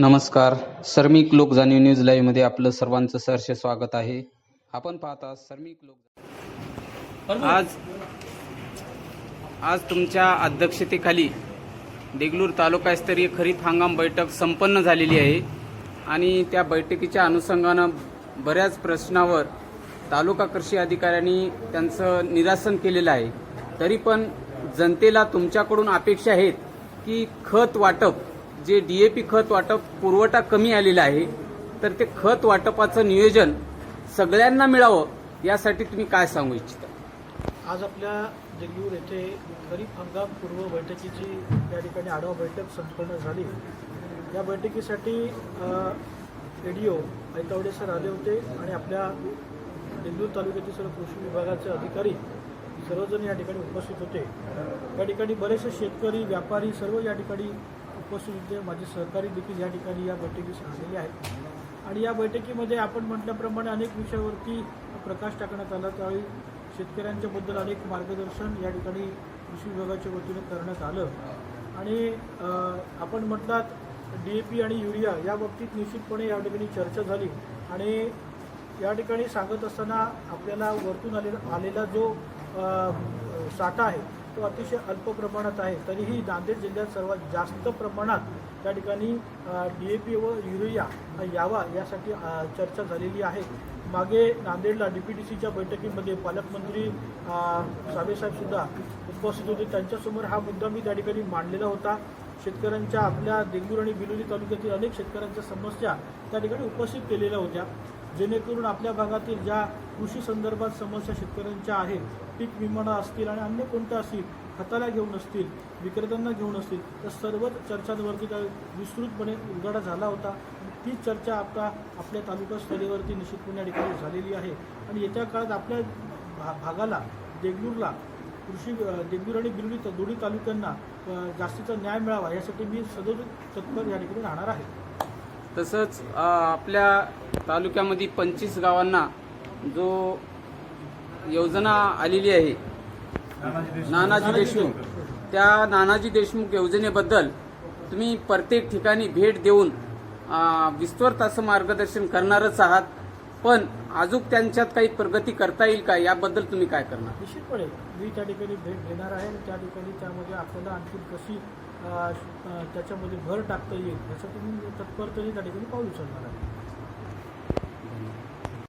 नमस्कार. सर्मिक लोक जाणीव न्यूज लाईव्हमध्ये आपलं सर्वांचं सहर्ष स्वागत आहे. आपण पाहता सर्मिक लोक आज आज तुमच्या अध्यक्षतेखाली देगलूर तालुकास्तरीय खरीप हंगाम बैठक संपन्न झालेली आहे. आणि त्या बैठकीच्या अनुषंगानं बऱ्याच प्रश्नावर तालुका कृषी अधिकाऱ्यांनी त्यांचं निरासन केलेलं आहे. तरी पण जनतेला तुमच्याकडून अपेक्षा आहेत की खत वाटप जे डीएपी खत वाटप पुरवठा कमी आलेला आहे तर ते खत वाटपाचं नियोजन सगळ्यांना मिळावं यासाठी तुम्ही काय सांगू इच्छिता? आज आपल्या देगलूर येथे खरीप हंगाम पूर्व बैठकीची या ठिकाणी आढावा बैठक संपन्न झाली. या बैठकीसाठी एडीओ ऐतावडे सर आले होते आणि आपल्या देगलूर तालुक्यातील सर्व कृषी विभागाचे अधिकारी सर्वजण या ठिकाणी उपस्थित होते. या ठिकाणी बरेचसे शेतकरी व्यापारी सर्व या ठिकाणी उपस्थित होते माझे सहकारी देखील या ठिकाणी या बैठकीस आलेले आहेत. आणि या बैठकीमध्ये आपण म्हटल्याप्रमाणे अनेक विषयावरती प्रकाश टाकण्यात आला. त्यावेळी शेतकऱ्यांच्याबद्दल अनेक मार्गदर्शन या ठिकाणी कृषी विभागाच्या वतीने करण्यात आलं. आणि आपण म्हटलात डी ए पी आणि युरिया या बाबतीत निश्चितपणे या ठिकाणी चर्चा झाली. आणि या ठिकाणी सांगत असताना आपल्याला वरतून आलेला आलेला जो साठा आहे तो अतिशय अल्प प्रमाणात आहे. तरीही नांदेड जिल्ह्यात सर्वात जास्त प्रमाणात त्या ठिकाणी डी ए पी व युरिया यावा यासाठी चर्चा झालेली आहे. मागे नांदेडला डी पी डी सीच्या बैठकीमध्ये पालकमंत्री साबेसाहेबसुद्धा उपस्थित होते. त्यांच्यासमोर हा मुद्दा मी त्या ठिकाणी मांडलेला होता. शेतकऱ्यांच्या आपल्या देगलूर आणि बिलोली तालुक्यातील अनेक शेतकऱ्यांच्या समस्या त्या ठिकाणी उपस्थित केलेल्या होत्या. जेणेकरून आपल्या भागातील ज्या कृषी संदर्भात समस्या शेतकऱ्यांच्या आहेत पीक विमाना असतील आणि अन्य कोणत्या असतील खताला घेऊन असतील विक्रेत्यांना घेऊन असतील तर सर्वच चर्चांवरती त्या विस्तृतपणे उलगडा झाला होता. ती तीच चर्चा आता आपल्या तालुका स्तरीवरती निश्चितपणे या ठिकाणी झालेली आहे. आणि येत्या काळात आपल्या भा भागाला देगलूरला कृषी देगलूर आणि बिलोली दोन्ही तालुक्यांना जास्तीचा न्याय मिळावा यासाठी मी सदैव तत्पर या ठिकाणी राहणार आहे. तसंच आपल्या तालुक्यामध्ये पंचवीस गावांना जो योजना आलेली आहे नानाजी देशमुख. त्या नानाजी देशमुख योजनेबद्दल तुम्ही प्रत्येक ठिकाणी भेट देऊन विस्तृत असं मार्गदर्शन करणारच आहात. पण अजून त्यांच्यात काही प्रगती करता येईल का? याबद्दल तुम्ही काय करणार? निश्चितपणे. मी त्या ठिकाणी भेट देणार आहे आणि त्या ठिकाणी त्यामध्ये आपल्याला आणखी कशी त्याच्यामध्ये भर टाकता येईल. यासाठी मी तत्परतेने त्या ठिकाणी पाऊल उचलणार आहे.